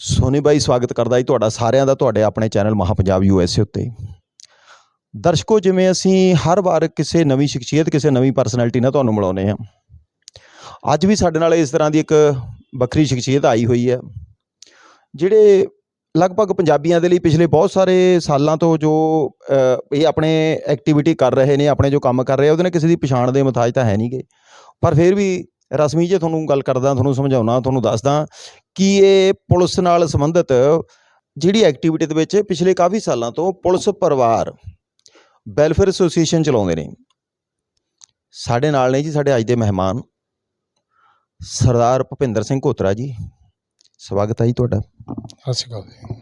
ਸੋਨੀ ਬਾਈ ਸਵਾਗਤ ਕਰਦਾ ਜੀ ਤੁਹਾਡਾ ਸਾਰਿਆਂ ਦਾ, ਤੁਹਾਡੇ ਆਪਣੇ ਚੈਨਲ ਮਹਾ ਪੰਜਾਬ ਯੂਐਸਏ ਉੱਤੇ। ਦਰਸ਼ਕੋ, ਜਿਵੇਂ ਅਸੀਂ ਹਰ ਵਾਰ ਕਿਸੇ ਨਵੀਂ ਸ਼ਖਸੀਅਤ, ਕਿਸੇ ਨਵੀਂ ਪਰਸਨੈਲਿਟੀ ਨਾਲ ਤੁਹਾਨੂੰ ਮਿਲਾਉਂਦੇ ਹਾਂ। ਅੱਜ ਵੀ ਸਾਡੇ ਨਾਲ ਇਸ ਤਰ੍ਹਾਂ ਦੀ ਇੱਕ ਵੱਖਰੀ ਸ਼ਖਸੀਅਤ ਆਈ ਹੋਈ ਹੈ, ਜਿਹੜੇ ਲਗਭਗ ਪੰਜਾਬੀਆਂ ਦੇ ਲਈ ਪਿਛਲੇ ਬਹੁਤ ਸਾਰੇ ਸਾਲਾਂ ਤੋਂ ਜੋ ਇਹ ਆਪਣੇ ਐਕਟੀਵਿਟੀ ਕਰ ਰਹੇ ਨੇ, ਆਪਣੇ ਜੋ ਕੰਮ ਕਰ ਰਹੇ ਆ, ਉਹਦੇ ਨਾਲ ਕਿਸੇ ਦੀ ਪਛਾਣ ਦੇ ਮੁਤਾਜ ਤਾਂ ਹੈ ਨਹੀਂਗੇ ਪਰ ਫਿਰ ਵੀ ਰਸਮੀ ਜੇ ਤੁਹਾਨੂੰ ਗੱਲ ਕਰਦਾ, ਤੁਹਾਨੂੰ ਸਮਝਾਉਣਾ, ਤੁਹਾਨੂੰ ਦੱਸਦਾ ਕਿ ਇਹ ਪੁਲਿਸ ਨਾਲ ਸੰਬੰਧਿਤ ਜਿਹੜੀ ਐਕਟੀਵਿਟੀ ਦੇ ਵਿੱਚ ਪਿਛਲੇ ਕਾਫੀ ਸਾਲਾਂ ਤੋਂ ਪੁਲਿਸ ਪਰਿਵਾਰ ਵੈਲਫੇਅਰ ਐਸੋਸੀਏਸ਼ਨ ਚਲਾਉਂਦੇ ਨੇ। ਸਾਡੇ ਨਾਲ ਨੇ ਜੀ, ਸਾਡੇ ਅੱਜ ਦੇ ਮਹਿਮਾਨ ਸਰਦਾਰ ਭੁਪਿੰਦਰ ਸਿੰਘ ਘੋਤਰਾ ਜੀ। ਸਵਾਗਤ ਹੈ ਜੀ ਤੁਹਾਡਾ। ਸਤਿ ਸ਼੍ਰੀ ਅਕਾਲ ਜੀ।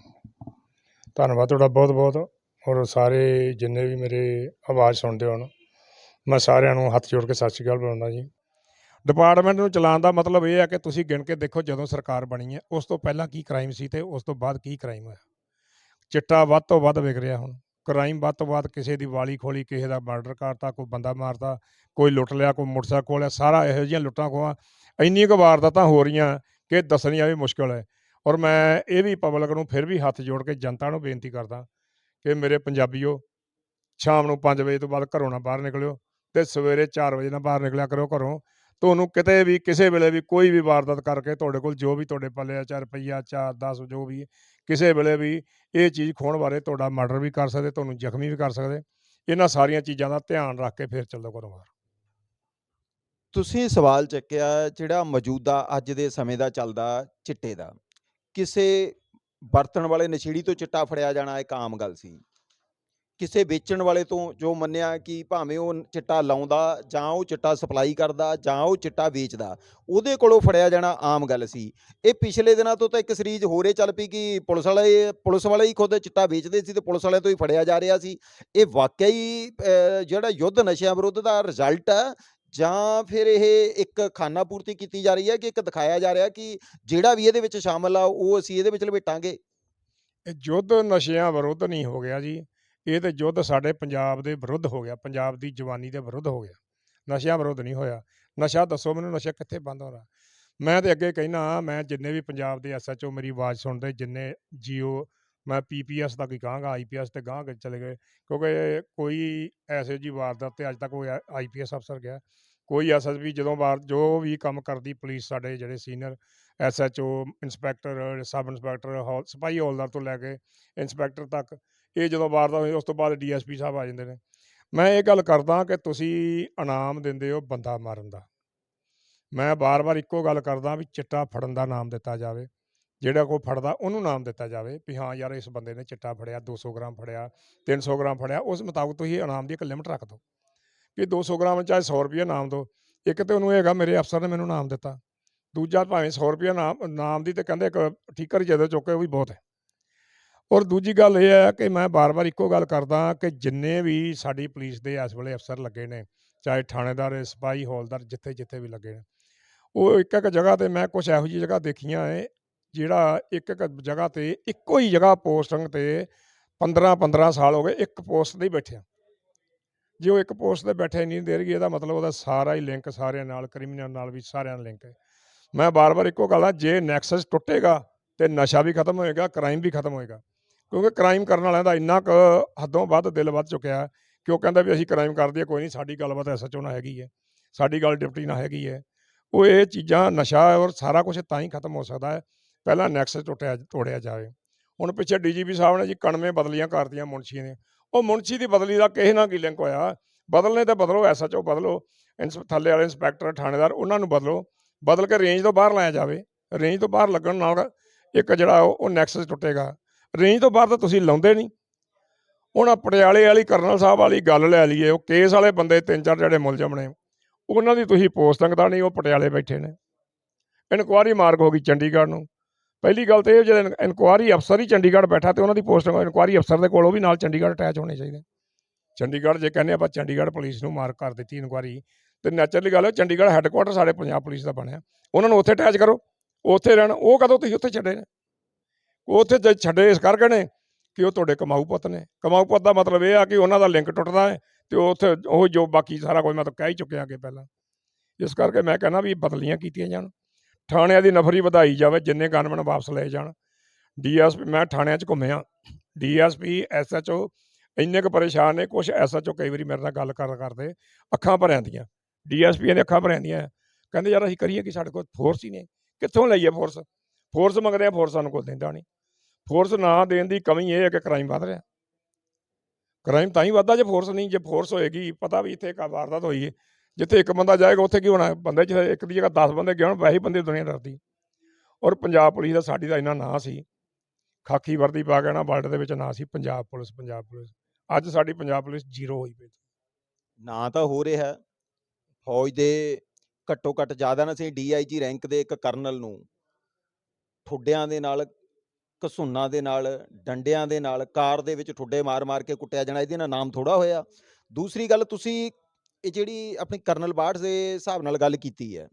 ਧੰਨਵਾਦ ਤੁਹਾਡਾ ਬਹੁਤ ਬਹੁਤ ਔਰ ਸਾਰੇ ਜਿੰਨੇ ਵੀ ਮੇਰੇ ਆਵਾਜ਼ ਸੁਣਦੇ ਹੋਣ, ਮੈਂ ਸਾਰਿਆਂ ਨੂੰ ਹੱਥ ਜੋੜ ਕੇ ਸਤਿ ਸ਼੍ਰੀ ਅਕਾਲ ਬੁਲਾਉਂਦਾ ਜੀ। ਡਿਪਾਰਟਮੈਂਟ ਨੂੰ ਚਲਾਉਣ ਦਾ ਮਤਲਬ ਇਹ ਹੈ ਕਿ ਤੁਸੀਂ ਗਿਣ ਕੇ ਦੇਖੋ ਜਦੋਂ ਸਰਕਾਰ ਬਣੀ ਹੈ, ਉਸ ਤੋਂ ਪਹਿਲਾਂ ਕੀ ਕ੍ਰਾਈਮ ਸੀ ਤੇ ਉਸ ਤੋਂ ਬਾਅਦ ਕੀ ਕ੍ਰਾਈਮ ਹੋਇਆ। ਚਿੱਟਾ ਵੱਧ ਤੋਂ ਵੱਧ ਵਿਕ ਰਿਹਾ ਹੁਣ। ਕ੍ਰਾਈਮ ਵੱਧ ਤੋਂ ਵੱਧ ਕਿਸੇ ਦੀ ਵਾਲੀ ਖੋਲੀ, ਕਿਸੇ ਦਾ ਮਰਡਰ ਕਰਤਾ, ਕੋਈ ਬੰਦਾ ਮਾਰਤਾ, ਕੋਈ ਲੁੱਟ ਲਿਆ, ਕੋਈ ਮੋਟਰਸਾਈਕਲ ਖੋਲਿਆ ਸਾਰਾ ਇਹੋ ਜਿਹੀਆਂ ਲੁੱਟਾਂ ਖੋਹਾਂ। ਇੰਨੀ ਕੁ ਵਾਰਦਾਤਾਂ ਹੋ ਰਹੀਆਂ ਕਿ ਦੱਸਣੀਆਂ ਵੀ ਮੁਸ਼ਕਲ ਹੈ। ਔਰ ਮੈਂ ਇਹ ਵੀ ਪਬਲਿਕ ਨੂੰ ਫਿਰ ਵੀ ਹੱਥ ਜੋੜ ਕੇ ਜਨਤਾ ਨੂੰ ਬੇਨਤੀ ਕਰਦਾ ਕਿ ਮੇਰੇ ਪੰਜਾਬੀਓ, ਸ਼ਾਮ ਨੂੰ 5 ਵਜੇ ਤੋਂ ਬਾਅਦ ਘਰੋਂ ਨਾ ਬਾਹਰ ਨਿਕਲਿਓ ਤੇ ਸਵੇਰੇ 4 ਵਜੇ ਨਾ ਬਾਹਰ ਨਿਕਲਿਆ ਕਰੋ ਘਰੋਂ। ਤੁਹਾਨੂੰ ਕਿਤੇ ਵੀ, ਕਿਸੇ ਵੇਲੇ ਵੀ ਕੋਈ ਵੀ ਵਾਰਦਾਤ ਕਰਕੇ ਤੁਹਾਡੇ ਕੋਲ ਜੋ ਵੀ ਤੁਹਾਡੇ ਪੱਲੇ ਆ ਚਾਰ ਰੁਪਈਆ ਚਾਰ 10 ਜੋ ਵੀ ਕਿਸੇ ਵੇਲੇ ਵੀ ਇਹ ਚੀਜ਼ ਖੋਣ ਬਾਰੇ ਤੁਹਾਡਾ ਮਰਡਰ ਵੀ ਕਰ ਸਕਦੇ, ਤੁਹਾਨੂੰ ਜ਼ਖਮੀ ਵੀ ਕਰ ਸਕਦੇ, ਇਹਨਾਂ ਸਾਰੀਆਂ ਚੀਜ਼ਾਂ ਦਾ ਧਿਆਨ ਰੱਖ ਕੇ ਫਿਰ ਚੱਲੋ ਘਰੋਂ ਬਾਹਰ। ਤੁਸੀਂ ਸਵਾਲ ਚੱਕਿਆ ਜਿਹੜਾ ਮੌਜੂਦਾ ਅੱਜ ਦੇ ਸਮੇਂ ਦਾ ਚੱਲਦਾ ਚਿੱਟੇ ਦਾ। ਕਿਸੇ ਵਰਤਣ ਵਾਲੇ ਨਸ਼ੀੜੀ ਤੋਂ ਚਿੱਟਾ ਫੜਿਆ ਜਾਣਾ ਇੱਕ ਆਮ ਗੱਲ ਸੀ। ਕਿਸੇ ਵੇਚਣ ਵਾਲੇ ਤੋਂ ਜੋ ਮੰਨਿਆ ਕਿ ਭਾਵੇਂ ਉਹ ਚਿੱਟਾ ਲਾਉਂਦਾ ਜਾਂ ਉਹ ਚਿੱਟਾ ਸਪਲਾਈ ਕਰਦਾ ਜਾਂ ਉਹ ਚਿੱਟਾ ਵੇਚਦਾ, ਉਹਦੇ ਕੋਲੋਂ ਫੜਿਆ ਜਾਣਾ ਆਮ ਗੱਲ ਸੀ। ਇਹ ਪਿਛਲੇ ਦਿਨਾਂ ਤੋਂ ਤਾਂ ਇੱਕ ਸੀਰੀਜ਼ ਹੋਰੇ ਚੱਲ ਪਈ ਕਿ ਪੁਲਿਸ ਵਾਲੇ ਪੁਲਿਸ ਵਾਲੇ ਹੀ ਖੁਦ ਚਿੱਟਾ ਵੇਚਦੇ ਸੀ ਤੇ ਪੁਲਿਸ ਵਾਲਿਆਂ ਤੋਂ ਹੀ ਫੜਿਆ ਜਾ ਰਿਹਾ ਸੀ। ਇਹ ਵਾਕਿਆ ਹੀ ਜਿਹੜਾ ਯੁੱਧ ਨਸ਼ਿਆਂ ਵਿਰੁੱਧ ਦਾ ਰਿਜ਼ਲਟ ਹੈ ਜਾਂ ਫਿਰ ਇਹ ਇੱਕ ਖਾਨਾ ਪੂਰਤੀ ਕੀਤੀ ਜਾ ਰਹੀ ਹੈ ਕਿ ਇੱਕ ਦਿਖਾਇਆ ਜਾ ਰਿਹਾ ਕਿ ਜਿਹੜਾ ਵੀ ਇਹਦੇ ਵਿੱਚ ਸ਼ਾਮਲ ਆ ਉਹ ਅਸੀਂ ਇਹਦੇ ਵਿੱਚ ਲਪੇਟਾਂਗੇ? ਇਹ ਯੁੱਧ ਨਸ਼ਿਆਂ ਵਿਰੁੱਧ ਨਹੀਂ ਹੋ ਗਿਆ ਜੀ। ਇਹ ਤੇ ਯੁੱਧ ਸਾਡੇ ਪੰਜਾਬ ਦੇ ਵਿਰੁੱਧ ਹੋ ਗਿਆ, ਪੰਜਾਬ ਦੀ ਜਵਾਨੀ ਦੇ ਵਿਰੁੱਧ ਹੋ ਗਿਆ। ਨਸ਼ਿਆਂ ਵਿਰੁੱਧ ਨਹੀਂ ਹੋਇਆ। ਨਸ਼ਾ ਦੱਸੋ ਮੈਨੂੰ, ਨਸ਼ਾ ਕਿੱਥੇ ਬੰਦ ਹੋਣਾ ਮੈਂ ਤੇ ਅੱਗੇ ਕਹਿਣਾ ਮੈਂ ਜਿੰਨੇ ਵੀ ਪੰਜਾਬ ਦੇ ਐਸਐਚਓ ਮੇਰੀ ਆਵਾਜ਼ ਸੁਣਦੇ, ਜਿੰਨੇ ਜੀਓ, ਮੈਂ ਪੀਪੀਐਸ ਤੱਕ ਹੀ ਕਹਾਂਗਾ ਆਈਪੀਐਸ ਤੇ ਗਾਂਹ ਕੇ ਚਲੇ ਗਏ। ਕਿਉਂਕਿ ਕੋਈ ਐਸੇ ਜੀ ਵਾਰਦਾਤ ਤੇ ਅੱਜ ਤੱਕ ਕੋਈ ਆਈਪੀਐਸ ਅਫਸਰ ਗਿਆ। ਕੋਈ ਐਸਐਸਪੀ ਜਦੋਂ ਵਾਰ, ਜੋ ਵੀ ਕੰਮ ਕਰਦੀ ਪੁਲਿਸ ਸਾਡੇ ਜਿਹੜੇ senior SHO inspector, sub inspector, ਹੌਲ, ਸਿਪਾਹੀ ਹੌਲਦਾਰ ਤੋਂ ਲੈ ਕੇ ਇੰਸਪੈਕਟਰ ਤੱਕ ਇਹ ਜਦੋਂ ਵਾਰਦਾਤ ਹੋਈ, ਉਸ ਤੋਂ ਬਾਅਦ ਡੀਐਸਪੀ ਸਾਹਿਬ ਆ ਜਾਂਦੇ ਨੇ। ਮੈਂ ਇਹ ਗੱਲ ਕਰਦਾ ਕਿ ਤੁਸੀਂ ਇਨਾਮ ਦਿੰਦੇ ਹੋ ਬੰਦਾ ਮਾਰਨ ਦਾ। ਮੈਂ ਬਾਰ-ਬਾਰ ਇੱਕੋ ਗੱਲ ਕਰਦਾ ਵੀ ਚਿੱਟਾ ਫੜਨ ਦਾ ਨਾਮ ਦਿੱਤਾ ਜਾਵੇ। ਜਿਹੜਾ ਕੋਈ ਫੜਦਾ, ਉਹਨੂੰ ਨਾਮ ਦਿੱਤਾ ਜਾਵੇ ਵੀ ਹਾਂ ਯਾਰ, ਇਸ ਬੰਦੇ ਨੇ ਚਿੱਟਾ ਫੜਿਆ 200 ਗ੍ਰਾਮ ਫੜਿਆ 300 ਗ੍ਰਾਮ ਫੜਿਆ, ਉਸ ਮੁਤਾਬਕ ਤੁਸੀਂ ਇਨਾਮ ਦੀ ਇੱਕ ਲਿਮਟ ਰੱਖ ਦਿਓ। ਵੀ 200 ਗ੍ਰਾਮ ਚਾਹੇ 100 ਰੁਪਏ ਨਾਮ ਦਿਓ। ਇੱਕ ਤੇ ਉਹਨੂੰ ਇਹ ਹੈਗਾ, ਮੇਰੇ ਅਫਸਰ ਨੇ ਮੈਨੂੰ ਨਾਮ ਦਿੱਤਾ। ਦੂਜਾ ਭਾਵੇਂ 100 ਰੁਪਏ ਨਾਮ ਨਾਮ ਦੀ ਤੇ ਕਹਿੰਦੇ ਇੱਕ ਠੀਕਰ ਜਦੋਂ ਚੁੱਕੇ ਉਹ ਵੀ ਬਹੁਤ ਹੈ। ਔਰ ਦੂਜੀ ਗੱਲ ਇਹ ਹੈ ਕਿ ਮੈਂ ਬਾਰ-ਬਾਰ ਇੱਕੋ ਗੱਲ ਕਰਦਾ ਕਿ ਜਿੰਨੇ ਵੀ ਸਾਡੀ ਪੁਲਿਸ ਦੇ ਇਸ ਵੇਲੇ ਅਫਸਰ ਲੱਗੇ ਨੇ, ਚਾਹੇ ਥਾਣੇਦਾਰ, ਸਿਪਾਹੀ, ਹੌਲਦਾਰ ਜਿੱਥੇ ਜਿੱਥੇ ਵੀ ਲੱਗੇ ਨੇ, ਉਹ ਇੱਕ ਇੱਕ ਜਗ੍ਹਾ ਤੇ ਮੈਂ ਕੁਝ ਇਹੋ ਜਿਹੀ ਜਗ੍ਹਾ ਦੇਖੀਆਂ ਹੈ ਜਿਹੜਾ ਇੱਕ ਇੱਕ ਜਗ੍ਹਾ ਤੇ ਇੱਕੋ ਹੀ ਜਗ੍ਹਾ ਪੋਸਟਿੰਗ ਤੇ 15 15 ਸਾਲ ਹੋ ਗਏ ਇੱਕ ਪੋਸਟ ਤੇ ਹੀ ਬੈਠਿਆ ਜੇ ਉਹ ਇੱਕ ਪੋਸਟ ਤੇ ਬੈਠੇ ਨਹੀਂ ਦੇਰਗੀ ਇਹਦਾ ਮਤਲਬ ਉਹਦਾ ਸਾਰਾ ਹੀ ਲਿੰਕ ਸਾਰਿਆਂ ਨਾਲ, ਕ੍ਰਿਮੀਨਲ ਨਾਲ ਵੀ ਸਾਰਿਆਂ ਨਾਲ ਲਿੰਕ ਹੈ। ਮੈਂ ਬਾਰ-ਬਾਰ ਇੱਕੋ ਗੱਲ ਆ ਜੇ ਨੈਕਸਸ ਟੁੱਟੇਗਾ ਤੇ ਨਸ਼ਾ ਵੀ ਖਤਮ ਹੋਏਗਾ, ਕ੍ਰਾਈਮ ਵੀ ਖਤਮ ਹੋਏਗਾ ਕਿਉਂਕਿ ਕ੍ਰਾਈਮ ਕਰਨ ਵਾਲਿਆਂ ਦਾ ਇੰਨਾ ਕੁ ਹੱਦੋਂ ਵੱਧ ਦਿਲ ਵੱਧ ਚੁੱਕਿਆ ਕਿ ਉਹ ਕਹਿੰਦਾ ਵੀ ਅਸੀਂ ਕ੍ਰਾਈਮ ਕਰਦੇ ਹਾਂ, ਕੋਈ ਨਹੀਂ, ਸਾਡੀ ਗੱਲਬਾਤ ਐਸਐਚਓ ਨਾਲ ਹੈਗੀ ਹੈ, ਸਾਡੀ ਗੱਲ ਡਿਪਟੀ ਨਾਲ ਹੈਗੀ ਹੈ। ਉਹ ਇਹ ਚੀਜ਼ਾਂ, ਨਸ਼ਾ ਔਰ ਸਾਰਾ ਕੁਝ ਤਾਂ ਹੀ ਖਤਮ ਹੋ ਸਕਦਾ ਹੈ, ਪਹਿਲਾਂ ਨੈਕਸਸ ਟੁੱਟਿਆ, ਤੋੜਿਆ ਜਾਵੇ। ਹੁਣ ਪਿੱਛੇ ਡੀਜੀਪੀ ਸਾਹਿਬ ਨੇ ਜੀ ਕਣਵੇਂ ਬਦਲੀਆਂ ਕਰਤੀਆਂ ਮੁਨਸ਼ੀ ਨੇ। ਉਹ ਮੁਨਸ਼ੀ ਦੀ ਬਦਲੀ ਦਾ ਕਿਸੇ ਨਾਲ ਕੀ ਲਿੰਕ ਹੋਇਆ? ਬਦਲਨੇ ਤਾਂ ਬਦਲੋ ਐਸਐਚਓ ਬਦਲੋ ਇੰਸ ਥੱਲੇ ਵਾਲੇ ਇੰਸਪੈਕਟਰ ਥਾਣੇਦਾਰ, ਉਹਨਾਂ ਨੂੰ ਬਦਲੋ। ਬਦਲ ਕੇ ਰੇਂਜ ਤੋਂ ਬਾਹਰ ਲਾਇਆ ਜਾਵੇ। ਰੇਂਜ ਤੋਂ ਬਾਹਰ ਲੱਗਣ ਨਾਲ ਇੱਕ ਜਿਹੜਾ ਉਹ ਉਹ ਨੈਕਸਸ ਟੁੱਟੇਗਾ। ਰੇਂਜ ਤੋਂ ਬਾਹਰ ਤਾਂ ਤੁਸੀਂ ਲਾਉਂਦੇ ਨਹੀਂ। ਹੁਣ ਪਟਿਆਲੇ ਵਾਲੀ ਕਰਨਲ ਸਾਹਿਬ ਵਾਲੀ ਗੱਲ ਲੈ ਲਈਏ, ਉਹ ਕੇਸ ਵਾਲੇ ਬੰਦੇ ਤਿੰਨ ਚਾਰ ਜਿਹੜੇ ਮੁਲਜ਼ਮ ਨੇ, ਉਹਨਾਂ ਦੀ ਤੁਸੀਂ ਪੋਸਟਿੰਗ ਦਾ ਨਹੀਂ, ਉਹ ਪਟਿਆਲੇ ਬੈਠੇ ਨੇ। ਇਨਕੁਆਰੀ ਮਾਰਕ ਹੋ ਗਈ ਚੰਡੀਗੜ੍ਹ ਨੂੰ। ਪਹਿਲੀ ਗੱਲ ਤੇ ਇਹ ਜਿਹੜੇ ਇਨਕੁਆਰੀ ਅਫਸਰ ਹੀ ਚੰਡੀਗੜ੍ਹ ਬੈਠਾ ਤੇ ਉਹਨਾਂ ਦੀ ਪੋਸਟਿੰਗ ਇਨਕੁਆਰੀ ਅਫਸਰ ਦੇ ਕੋਲ ਉਹ ਵੀ ਨਾਲ ਚੰਡੀਗੜ੍ਹ ਅਟੈਚ ਹੋਣੇ ਚਾਹੀਦੇ। ਚੰਡੀਗੜ੍ਹ ਜੇ ਕਹਿੰਦੇ ਆਪਾਂ ਚੰਡੀਗੜ੍ਹ ਪੁਲਿਸ ਨੂੰ ਮਾਰਕ ਕਰ ਦਿੱਤੀ ਇਨਕੁਆਰੀ, ਤੇ ਨੈਚੁਰਲੀ ਗੱਲ ਹੈ, ਚੰਡੀਗੜ੍ਹ ਹੈੱਡਕੁਆਟਰ ਸਾਡੇ ਪੰਜਾਬ ਪੁਲਿਸ ਦਾ ਬਣਿਆ। ਉਹਨਾਂ ਨੂੰ ਉੱਥੇ ਅਟੈਚ ਕਰੋ, ਉੱਥੇ ਰਹਿਣ, ਉਹ ਕਦੋਂ ਤੁਸੀਂ ਉੱਥੇ ਛੱਡੇ ਨੇ? ਉੱਥੇ ਜੇ ਛੱਡੇ ਇਸ ਕਰਕੇ ਨੇ ਕਿ ਉਹ ਤੁਹਾਡੇ ਕਮਾਊ ਪੁੱਤ ਨੇ। ਕਮਾਊ ਪੁੱਤ ਦਾ ਮਤਲਬ ਇਹ ਆ ਕਿ ਉਹਨਾਂ ਦਾ ਲਿੰਕ ਟੁੱਟਦਾ ਹੈ ਤੇ ਉਹ ਉੱਥੇ ਉਹ ਜੋ ਬਾਕੀ ਸਾਰਾ ਕੁਝ ਮੈਂ ਤਾਂ ਕਹਿ ਹੀ ਚੁੱਕਿਆ ਅੱਗੇ ਪਹਿਲਾਂ। ਇਸ ਕਰਕੇ ਮੈਂ ਕਹਿੰਦਾ ਵੀ ਬਦਲੀਆਂ ਕੀਤੀਆਂ ਜਾਣ। ਥਾਣਿਆਂ ਦੀ ਨਫਰੀ ਵਧਾਈ ਜਾਵੇ, ਜਿੰਨੇ ਗਨਮੈਨ ਵਾਪਸ ਲਏ ਜਾਣ। ਡੀਐਸਪੀ, ਮੈਂ ਥਾਣਿਆਂ 'ਚ ਘੁੰਮਿਆ। ਡੀਐਸਪੀ, ਐਸਐਚਓ, ਇੰਨੇ ਕੁ ਪਰੇਸ਼ਾਨ ਨੇ ਕੁਝ ਐਸਐਚਓ ਕਈ ਵਾਰੀ ਮੇਰੇ ਨਾਲ ਗੱਲ ਕਰ ਕਰਦੇ, ਅੱਖਾਂ ਭਰਿਆਂ ਦੀਆਂ। ਡੀਐਸਪੀ ਨੇ ਅੱਖਾਂ ਭਰਿਆਂ ਦੀਆਂ। ਕਹਿੰਦੇ ਯਾਰ ਅਸੀਂ ਕਰੀਏ ਕਿ, ਸਾਡੇ ਕੋਲ ਫੋਰਸ ਹੀ ਨਹੀਂ। ਕਿੱਥੋਂ ਲਈਏ ਫੋਰਸ ਫੋਰਸ ਮੰਗਦੇ ਆ ਫੋਰਸ ਸਾਨੂੰ ਕੁਝ ਦਿੰਦਾ ਨਹੀਂ। ਫੋਰਸ ਨਾ ਦੇਣ ਦੀ ਕਮੀ ਇਹ ਹੈ ਕਿ ਕ੍ਰਾਈਮ ਵੱਧ ਰਿਹਾ। ਕ੍ਰਾਈਮ ਤਾਂ ਹੀ ਵੱਧਦਾ ਜੇ ਫੋਰਸ ਨਹੀਂ, ਜੇ ਫੋਰਸ ਹੋਏਗੀ, ਪਤਾ ਵੀ ਇੱਥੇ ਇੱਕ ਵਾਰਦਾਤ ਹੋਈ ਹੈ ਜਿੱਥੇ ਇੱਕ ਬੰਦਾ ਜਾਏਗਾ, ਉੱਥੇ ਕੀ ਹੋਣਾ? ਬੰਦੇ 'ਚ ਇੱਕ ਦੀ ਜਗ੍ਹਾ 10 ਬੰਦੇ ਗਏ ਹੋਣ, ਵੈਸੇ ਬੰਦੇ ਦੁਨੀਆ ਡਰਦੀ। ਔਰ ਪੰਜਾਬ ਪੁਲਿਸ ਦਾ ਸਾਡੀ ਦਾ ਇੰਨਾ ਨਾਂ ਸੀ। ਖਾਕੀ ਵਰਦੀ ਪਾ ਕੇ ਨਾ ਵਰਲਡ ਦੇ ਵਿੱਚ ਨਾਂ ਸੀ, ਪੰਜਾਬ ਪੁਲਿਸ ਪੰਜਾਬ ਪੁਲਿਸ। ਅੱਜ ਸਾਡੀ ਪੰਜਾਬ ਪੁਲਿਸ ਜ਼ੀਰੋ ਹੋਈ ਪਈ। ਨਾਂ ਤਾਂ ਹੋ ਰਿਹਾ। ਫੌਜ ਦੇ ਘੱਟੋ ਘੱਟ ਜ਼ਿਆਦਾ ਨਾ ਸਹੀ ਡੀਆਈਜੀ ਰੈਂਕ ਦੇ ਇੱਕ ਕਰਨਲ ਨੂੰ। ਠੁੱਡਿਆਂ ਦੇ ਨਾਲ, ਘਸੁੰਨਾਂ ਦੇ ਨਾਲ, ਡੰਡਿਆਂ ਦੇ ਨਾਲ, ਕਾਰ ਦੇ ਵਿੱਚ ਠੁੱਡੇ ਮਾਰ-ਮਾਰ ਕੇ ਕੁੱਟਿਆ ਜਾਣਾ, ਇਹਦੇ ਨਾਲ ਨਾਮ ਥੋੜਾ ਹੋਇਆ। ਦੂਸਰੀ ਗੱਲ, ਤੁਸੀਂ ਇਹ ਜਿਹੜੀ ਆਪਣੀ ਕਰਨਲ ਬਾਠ ਦੇ ਹਿਸਾਬ ਨਾਲ ਗੱਲ ਕੀਤੀ ਹੈ,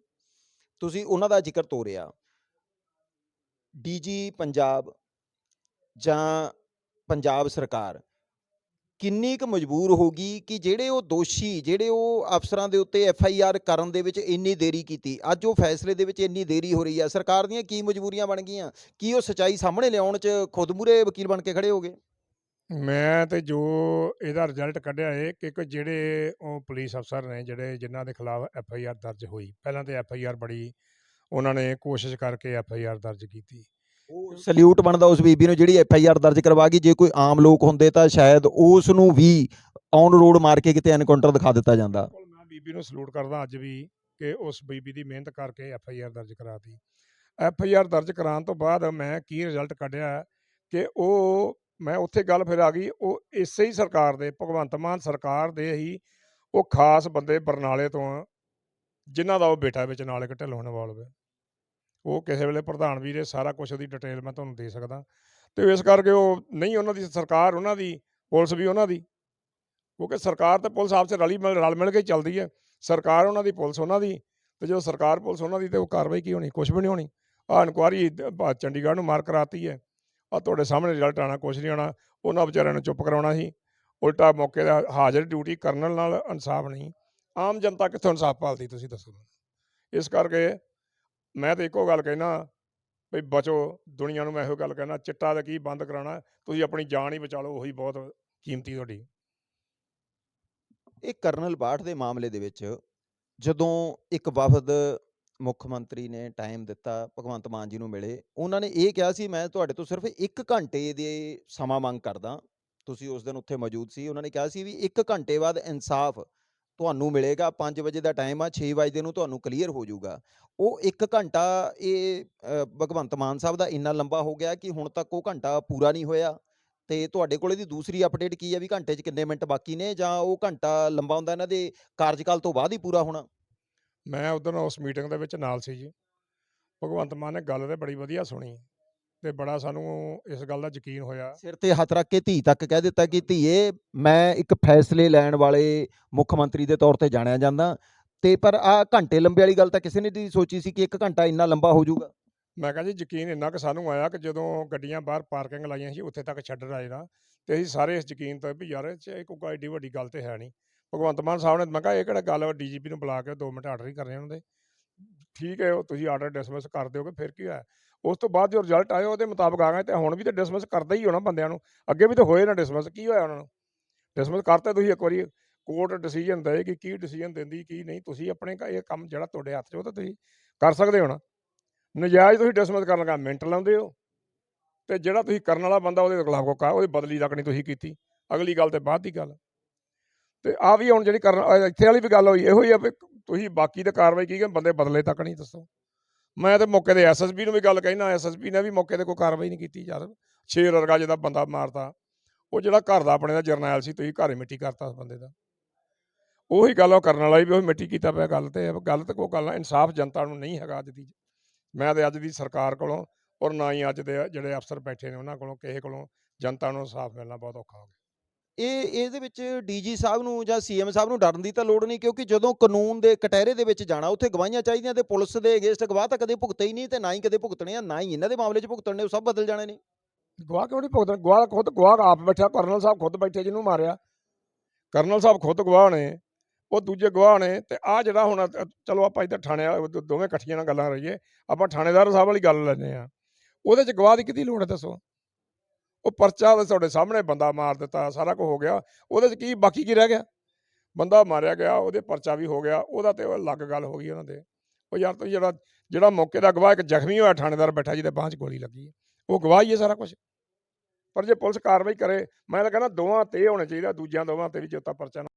ਤੁਸੀਂ ਉਹਨਾਂ ਦਾ ਜ਼ਿਕਰ ਤੋਰਿਆ। ਡੀਜੀ ਪੰਜਾਬ ਜਾਂ ਪੰਜਾਬ ਸਰਕਾਰ ਕਿੰਨੀ ਕੁ ਮਜਬੂਰ ਹੋਗੀ ਕਿ ਜਿਹੜੇ ਉਹ ਦੋਸ਼ੀ, ਜਿਹੜੇ ਉਹ ਅਫਸਰਾਂ ਦੇ ਉੱਤੇ ਐਫ ਆਈ ਆਰ ਕਰਨ ਦੇ ਵਿੱਚ ਇੰਨੀ ਦੇਰੀ ਕੀਤੀ? ਅੱਜ ਉਹ ਫੈਸਲੇ ਦੇ ਵਿੱਚ ਇੰਨੀ ਦੇਰੀ ਹੋ ਰਹੀ ਹੈ ਸਰਕਾਰ ਦੀਆਂ ਕੀ ਮਜਬੂਰੀਆਂ ਬਣ ਗਈਆਂ? ਕੀ ਉਹ ਸਚਾਈ ਸਾਹਮਣੇ ਲਿਆਉਣ 'ਚ ਖੁਦ ਮੂਰੇ ਵਕੀਲ ਬਣ ਕੇ ਖੜੇ ਹੋਗੇ ਮੈਂ ਤੇ ਜੋ ਇਹਦਾ ਰਿਜ਼ਲਟ ਕੱਢਿਆ ਇਹ ਕਿ ਜਿਹੜੇ ਉਹ ਪੁਲਿਸ ਅਫਸਰ ਨੇ, ਜਿਹੜੇ ਜਿਨ੍ਹਾਂ ਦੇ ਖਿਲਾਫ ਐਫ ਆਈ ਆਰ ਦਰਜ ਹੋਈ, ਪਹਿਲਾਂ ਤੇ ਐਫ ਆਈ ਆਰ ਬੜੀ, ਉਹਨਾਂ ਨੇ ਕੋਸ਼ਿਸ਼ ਕਰਕੇ ਐਫ ਆਈ ਆਰ ਦਰਜ ਕੀਤੀ। ਸਲੂਟ ਬਣਦਾ ਉਸ ਬੀਬੀ ਨੂੰ ਜਿਹੜੀ ਐਫ ਆਈ ਆਰ ਦਰਜ ਕਰਵਾ ਗਈ। ਜੇ ਕੋਈ ਆਮ ਲੋਕ ਹੁੰਦੇ ਤਾਂ ਸ਼ਾਇਦ ਉਸ ਨੂੰ ਵੀ ਔਨ ਰੋਡ ਮਾਰ ਕੇ ਕਿਤੇ ਐਨਕਾਊਂਟਰ ਦਿਖਾ ਦਿੱਤਾ ਜਾਂਦਾ। ਮੈਂ ਬੀਬੀ ਨੂੰ ਸਲੂਟ ਕਰਦਾ ਅੱਜ ਵੀ ਕਿ ਉਸ ਬੀਬੀ ਦੀ ਮਿਹਨਤ ਕਰਕੇ ਐਫ ਆਈ ਆਰ ਦਰਜ ਕਰਾਤੀ। ਐਫ ਆਈ ਆਰ ਦਰਜ ਕਰਾਉਣ ਤੋਂ ਬਾਅਦ ਮੈਂ ਕੀ ਰਿਜ਼ਲਟ ਕੱਢਿਆ ਕਿ ਉਹ ਮੈਂ ਉੱਥੇ ਗੱਲ ਫਿਰ ਆ ਗਈ ਉਹ ਇਸੇ ਹੀ ਸਰਕਾਰ ਦੇ ਭਗਵੰਤ ਮਾਨ ਸਰਕਾਰ ਦੇ ਹੀ ਉਹ ਖਾਸ ਬੰਦੇ ਬਰਨਾਲੇ ਤੋਂ ਆ, ਜਿਨ੍ਹਾਂ ਦਾ ਉਹ ਬੇਟਾ ਵਿੱਚ ਨਾਲ ਇੱਕ ਢਿੱਲੋਂ ਇਨਵੋਲਵ ਹੈ ਉਹ ਕਿਸੇ ਵੇਲੇ ਪ੍ਰਧਾਨ ਵੀ ਦੇ ਸਾਰਾ ਕੁਝ ਉਹਦੀ ਡਿਟੇਲ ਮੈਂ ਤੁਹਾਨੂੰ ਦੇ ਸਕਦਾ। ਤੇ ਇਸ ਕਰਕੇ ਉਹ ਨਹੀਂ ਉਹਨਾਂ ਦੀ ਸਰਕਾਰ ਉਹਨਾਂ ਦੀ, ਪੁਲਿਸ ਵੀ ਉਹਨਾਂ ਦੀ। ਕਿਉਂਕਿ ਸਰਕਾਰ ਤੇ ਪੁਲਿਸ ਆਪਸੇ ਰਲੀ ਮਿਲ, ਰਲ ਮਿਲ ਕੇ ਚੱਲਦੀ ਹੈ। ਸਰਕਾਰ ਉਹਨਾਂ ਦੀ, ਪੁਲਿਸ ਉਹਨਾਂ ਦੀ ਤੇ ਜਦੋਂ ਸਰਕਾਰ, ਪੁਲਿਸ ਉਹਨਾਂ ਦੀ ਤੇ ਉਹ ਕਾਰਵਾਈ ਕੀ ਹੋਣੀ? ਕੁਝ ਵੀ ਨਹੀਂ ਹੋਣੀ। ਆਹ ਇਨਕੁਆਰੀ ਚੰਡੀਗੜ੍ਹ ਨੂੰ ਮਾਰ ਕਰਾਤੀ ਹੈ। ਆ ਤੁਹਾਡੇ ਸਾਹਮਣੇ ਰਿਜ਼ਲਟ ਆਣਾ ਕੁਝ ਨਹੀਂ ਆਣਾ ਉਹਨਾਂ ਵਿਚਾਰਿਆਂ ਨੂੰ ਚੁੱਪ ਕਰਾਉਣਾ ਸੀ। ਉਲਟਾ ਮੌਕੇ ਦਾ ਹਾਜ਼ਰ ਡਿਊਟੀ ਕਰਨਲ ਨਾਲ ਇਨਸਾਫ ਨਹੀਂ। ਆਮ ਜਨਤਾ ਕਿੱਥੋਂ ਇਨਸਾਫ ਪਾਲਦੀ ਤੁਸੀਂ ਦੱਸੋ ਇਸ ਕਰਕੇ ਮੈਂ ਤਾਂ ਇੱਕੋ ਗੱਲ ਕਹਿਣਾ ਵੀ ਬਚੋ, ਦੁਨੀਆ ਨੂੰ ਮੈਂ ਇਹੋ ਗੱਲ ਕਹਿਣਾ ਚਿੱਟਾ ਦਾ ਕੀ ਬੰਦ ਕਰਾਉਣਾ, ਤੁਸੀਂ ਆਪਣੀ ਜਾਨ ਹੀ ਬਚਾ ਲਓ, ਉਹੀ ਬਹੁਤ ਕੀਮਤੀ ਤੁਹਾਡੀ। ਇਹ ਕਰਨਲ ਬਾਠ ਦੇ ਮਾਮਲੇ ਦੇ ਵਿੱਚ ਜਦੋਂ ਇੱਕ ਵਫਦ ਮੁੱਖ ਮੰਤਰੀ ਨੇ ਟਾਈਮ ਦਿੱਤਾ, ਭਗਵੰਤ ਮਾਨ ਜੀ ਨੂੰ ਮਿਲੇ, ਉਹਨਾਂ ਨੇ ਇਹ ਕਿਹਾ ਸੀ, ਮੈਂ ਤੁਹਾਡੇ ਤੋਂ ਸਿਰਫ 1 ਘੰਟੇ ਦੇ ਸਮਾਂ ਮੰਗ ਕਰਦਾ, ਤੁਸੀਂ ਉਸ ਦਿਨ ਉੱਥੇ ਮੌਜੂਦ ਸੀ, ਉਹਨਾਂ ਨੇ ਕਿਹਾ ਸੀ ਵੀ 1 ਘੰਟੇ ਬਾਅਦ ਇਨਸਾਫ ਤੁਹਾਨੂੰ ਮਿਲੇਗਾ 5 ਵਜੇ ਦਾ ਟਾਈਮ ਆ 6 ਵਜੇ ਨੂੰ ਤੁਹਾਨੂੰ ਕਲੀਅਰ ਹੋ ਜਾਊਗਾ। ਉਹ 1 ਘੰਟਾ ਇਹ ਭਗਵੰਤ ਮਾਨ ਸਾਹਿਬ ਦਾ ਇੰਨਾ ਲੰਬਾ ਹੋ ਗਿਆ ਕਿ ਹੁਣ ਤੱਕ ਉਹ ਘੰਟਾ ਪੂਰਾ ਨਹੀਂ ਹੋਇਆ। ਤੇ ਤੁਹਾਡੇ ਕੋਲ ਇਹਦੀ ਦੂਸਰੀ ਅਪਡੇਟ ਕੀ ਹੈ ਵੀ ਘੰਟੇ 'ਚ ਕਿੰਨੇ ਮਿੰਟ ਬਾਕੀ ਨੇ ਜਾਂ ਉਹ ਘੰਟਾ ਲੰਬਾ ਹੁੰਦਾ ਇਹਨਾਂ ਦੇ ਕਾਰਜਕਾਲ ਤੋਂ ਬਾਅਦ ਹੀ ਪੂਰਾ ਹੋਣਾ? ਮੈਂ ਉਦੋਂ ਉਸ ਮੀਟਿੰਗ ਦੇ ਵਿੱਚ ਨਾਲ ਸੀ ਜੀ। ਭਗਵੰਤ ਮਾਨ ਨੇ ਗੱਲ ਤੇ ਬੜੀ ਵਧੀਆ ਸੁਣੀ। ਤੇ ਬੜਾ ਸਾਨੂੰ ਇਸ ਗੱਲ ਦਾ ਯਕੀਨ ਹੋਇਆ। ਸਿਰ ਤੇ ਹੱਥ ਰੱਖ ਕੇ ਧੀ ਤੱਕ ਕਹਿ ਦਿੱਤਾ ਕਿ ਧੀਏ ਮੈਂ ਇੱਕ ਫੈਸਲੇ ਲੈਣ ਵਾਲੇ ਮੁੱਖ ਮੰਤਰੀ ਦੇ ਤੌਰ ਤੇ ਜਾਣਿਆ ਜਾਂਦਾ। ਤੇ ਪਰ ਆ ਘੰਟੇ ਲੰਬੇ ਵਾਲੀ ਗੱਲ ਤਾਂ ਕਿਸੇ ਨੇ ਨਹੀਂ ਸੋਚੀ ਸੀ ਕਿ ਇੱਕ ਘੰਟਾ ਇੰਨਾ ਲੰਬਾ ਹੋ ਜਾਊਗਾ। ਮੈਂ ਕਿਹਾ ਜੀ ਯਕੀਨ ਇੰਨਾ ਕਿ ਸਾਨੂੰ ਆਇਆ ਕਿ ਜਦੋਂ ਗੱਡੀਆਂ ਬਾਹਰ ਪਾਰਕਿੰਗ ਲਾਈਆਂ ਸੀ ਉੱਥੇ ਤੱਕ ਛੱਡਣ ਆਏ ਨਾ ਤੇ ਅਸੀਂ ਸਾਰੇ ਇਸ ਯਕੀਨ ਤੇ ਵੀ ਯਾਰ ਇਹ 'ਚ ਕੋਈ ਐਡੀ ਵੱਡੀ ਗੱਲ ਤੇ ਹੈ ਨਹੀਂ। ਭਗਵੰਤ ਮਾਨ ਸਾਹਿਬ ਨੇ ਮੈਂ ਕਿਹਾ ਇਹ ਕਿਹੜਾ ਗੱਲ ਡੀਜੀਪੀ ਨੂੰ ਬੁਲਾ ਕੇ 2 ਮਿੰਟ ਆਰਡਰ ਹੀ ਕਰਨੇ ਉਹਨਾਂ ਦੇ ਠੀਕ ਹੈ ਉਹ ਤੁਸੀਂ ਆਰਡਰ ਡਿਸਮਿਸ ਕਰ ਦਿਓਗੇ ਫਿਰ ਕੀ ਹੋਇਆ? ਉਸ ਤੋਂ ਬਾਅਦ ਜੋ ਰਿਜ਼ਲਟ ਆਇਆ ਉਹਦੇ ਮੁਤਾਬਕ ਆ ਗਏ ਤੇ ਹੁਣ ਵੀ ਤਾਂ ਡਿਸਮਿਸ ਕਰਦਾ ਹੀ ਹੋਣਾ ਬੰਦਿਆਂ ਨੂੰ। ਅੱਗੇ ਵੀ ਤਾਂ ਹੋਏ ਨਾ ਡਿਸਮਿਸ ਕੀ ਹੋਇਆ ਉਹਨਾਂ ਨੂੰ? ਡਿਸਮਿਸ ਕਰਤਾ ਤੁਸੀਂ ਇੱਕ ਵਾਰੀ ਕੋਰਟ ਡਿਸੀਜਨ ਦੇ ਕਿ ਕੀ ਡਿਸੀਜਨ ਦਿੰਦੀ, ਕੀ ਨਹੀਂ, ਤੁਸੀਂ ਆਪਣੇ ਇਹ ਕੰਮ ਜਿਹੜਾ ਤੁਹਾਡੇ ਹੱਥ 'ਚ ਉਹ ਤਾਂ ਤੁਸੀਂ ਕਰ ਸਕਦੇ ਹੋ ਨਾ ਨਜਾਇਜ਼ ਤੁਸੀਂ ਡਿਸਮਿਸ ਕਰਨ ਲੱਗਾ, ਮਿੰਟ ਲਾਉਂਦੇ ਹੋ। ਤੇ ਜਿਹੜਾ ਤੁਸੀਂ ਕਰਨ ਵਾਲਾ ਬੰਦਾ ਉਹਦੇ ਖਿਲਾਫ ਕੋ ਕਾ ਉਹਦੀ ਬਦਲੀ ਤੱਕ ਨਹੀਂ ਤੁਸੀਂ ਕੀਤੀ। ਅਗਲੀ ਗੱਲ ਤੇ ਬਾਅਦ ਦੀ ਗੱਲ। ਤੇ ਆ ਵੀ ਹੁਣ ਜਿਹੜੀ ਕਰਨ, ਇੱਥੇ ਵਾਲੀ ਵੀ ਗੱਲ ਹੋਈ, ਇਹੋ ਹੀ ਆ ਵੀ ਤੁਸੀਂ ਬਾਕੀ ਤੇ ਕਾਰਵਾਈ ਕੀ ਕਿ ਬੰਦੇ ਬਦਲੇ ਤੱਕ ਨਹੀਂ ਦੱਸੋ। ਮੈਂ ਤੇ ਮੌਕੇ ਦੇ ਐਸਐਸਪੀ ਨੂੰ ਵੀ ਗੱਲ ਕਹਿਣਾ ਐਸਐਸਪੀ ਨੇ ਵੀ ਮੌਕੇ ਤੇ ਕੋਈ ਕਾਰਵਾਈ ਨਹੀਂ ਕੀਤੀ ਯਾਰ। ਸ਼ੇਰ ਵਰਗਾ ਜਿਹਦਾ ਬੰਦਾ ਮਾਰਤਾ, ਉਹ ਜਿਹੜਾ ਘਰ ਦਾ ਆਪਣੇ ਦਾ ਜਰਨੈਲ ਸੀ, ਤੁਸੀਂ ਘਰੇ ਮਿੱਟੀ ਕਰਤਾ ਉਸ ਬੰਦੇ ਦਾ। ਉਹੀ ਗੱਲ ਉਹ ਕਰਨ ਵਾਲਾ ਵੀ ਉਹ ਮਿੱਟੀ ਕੀਤਾ ਪਿਆ ਗੱਲ ਤੇ ਗੱਲ ਤੇ ਕੋਈ ਗੱਲ ਨਾ, ਇਨਸਾਫ ਜਨਤਾ ਨੂੰ ਨਹੀਂ ਹੈਗਾ ਅੱਜ ਦੀ। ਮੈਂ ਤੇ ਅੱਜ ਦੀ ਸਰਕਾਰ ਕੋਲੋਂ, ਔਰ ਨਾ ਹੀ ਅੱਜ ਦੇ ਜਿਹੜੇ ਅਫਸਰ ਬੈਠੇ ਨੇ ਉਹਨਾਂ ਕੋਲੋਂ, ਕਿਸੇ ਕੋਲੋਂ ਜਨਤਾ ਨੂੰ ਇਨਸਾਫ ਮਿਲਣਾ ਬਹੁਤ ਔਖਾ ਹੋ ਗਿਆ। ਇਹ, ਇਹਦੇ ਵਿੱਚ ਡੀਜੀ ਸਾਹਿਬ ਨੂੰ ਜਾਂ ਸੀਐਮ ਸਾਹਿਬ ਨੂੰ ਡਰਨ ਦੀ ਤਾਂ ਲੋੜ ਨਹੀਂ, ਕਿਉਂਕਿ ਜਦੋਂ ਕਾਨੂੰਨ ਦੇ ਕਟਹਿਰੇ ਦੇ ਵਿੱਚ ਜਾਣਾ, ਉੱਥੇ ਗਵਾਹੀਆਂ ਚਾਹੀਦੀਆਂ ਤੇ ਪੁਲਿਸ ਦੇ ਅਗੇਂਸਟ ਗਵਾਹ ਤਾਂ ਕਦੇ ਭੁਗਤੇ ਹੀ ਨਹੀਂ ਤੇ ਨਾ ਹੀ ਕਦੇ ਭੁਗਤਣੇ ਆ, ਨਾ ਹੀ ਇਹਨਾਂ ਦੇ ਮਾਮਲੇ 'ਚ ਭੁਗਤਣੇ, ਉਹ ਸਭ ਬਦਲ ਜਾਣੇ ਨੇ। ਗਵਾਹ ਕਿਉਂ ਨਹੀਂ ਭੁਗਤਣ? ਗਵਾਹ ਖੁਦ, ਗਵਾਹ ਆਪ ਬੈਠਾ, ਕਰਨਲ ਸਾਹਿਬ ਖੁਦ ਬੈਠੇ ਜਿਹਨੂੰ ਮਾਰਿਆ। ਕਰਨਲ ਸਾਹਿਬ ਖੁਦ ਗਵਾਹ ਨੇ, ਉਹ ਦੂਜੇ ਗਵਾਹ ਨੇ ਤੇ ਆ ਜਿਹੜਾ ਹੁਣ, ਚਲੋ ਆਪਾਂ ਇੱਧਰ ਥਾਣੇ ਵਾਲੇ, ਦੋਵੇਂ ਇਕੱਠੀਆਂ ਨਾਲ ਗੱਲਾਂ ਰਹੀਏ, ਆਪਾਂ ਥਾਣੇਦਾਰ ਸਾਹਿਬ ਵਾਲੀ ਗੱਲ ਲੈਂਦੇ ਆ ਉਹਦੇ ਚ ਗਵਾਹ ਦੀ ਕਿਹਦੀ ਲੋੜ ਹੈ ਦੱਸੋ? ਉਹ ਪਰਚਾ ਤਾਂ ਤੁਹਾਡੇ ਸਾਹਮਣੇ ਬੰਦਾ ਮਾਰ ਦਿੱਤਾ, ਸਾਰਾ ਕੁਝ ਹੋ ਗਿਆ। ਉਹਦੇ ਚ ਕੀ, ਬਾਕੀ ਕੀ ਰਹਿ ਗਿਆ? ਬੰਦਾ ਮਾਰਿਆ ਗਿਆ, ਉਹਦੇ ਪਰਚਾ ਵੀ ਹੋ ਗਿਆ, ਉਹਦਾ ਤੇ ਅਲੱਗ ਗੱਲ ਹੋ ਗਈ ਉਹਨਾਂ ਦੇ। ਉਹ ਯਾਰ ਤੁਸੀਂ ਜਿਹੜਾ ਜਿਹੜਾ ਮੌਕੇ ਦਾ ਗਵਾਹ ਇੱਕ ਜ਼ਖਮੀ ਹੋਇਆ, ਥਾਣੇਦਾਰ ਬੈਠਾ ਜਿਹਦੇ ਬਾਂਹ 'ਚ ਗੋਲੀ ਲੱਗੀ ਉਹ ਗਵਾਹ ਹੀ ਹੈ ਸਾਰਾ ਕੁਝ ਪਰ ਜੇ ਪੁਲਿਸ ਕਾਰਵਾਈ ਕਰੇ, ਮੈਂ ਤਾਂ ਕਹਿੰਦਾ ਦੋਵਾਂ ਤੇ ਹੋਣਾ ਚਾਹੀਦਾ, ਦੂਜਿਆਂ ਦੋਵਾਂ ਤੇ ਵੀ ਜੇ ਤਾਂ ਪਰਚਾ ਨਾ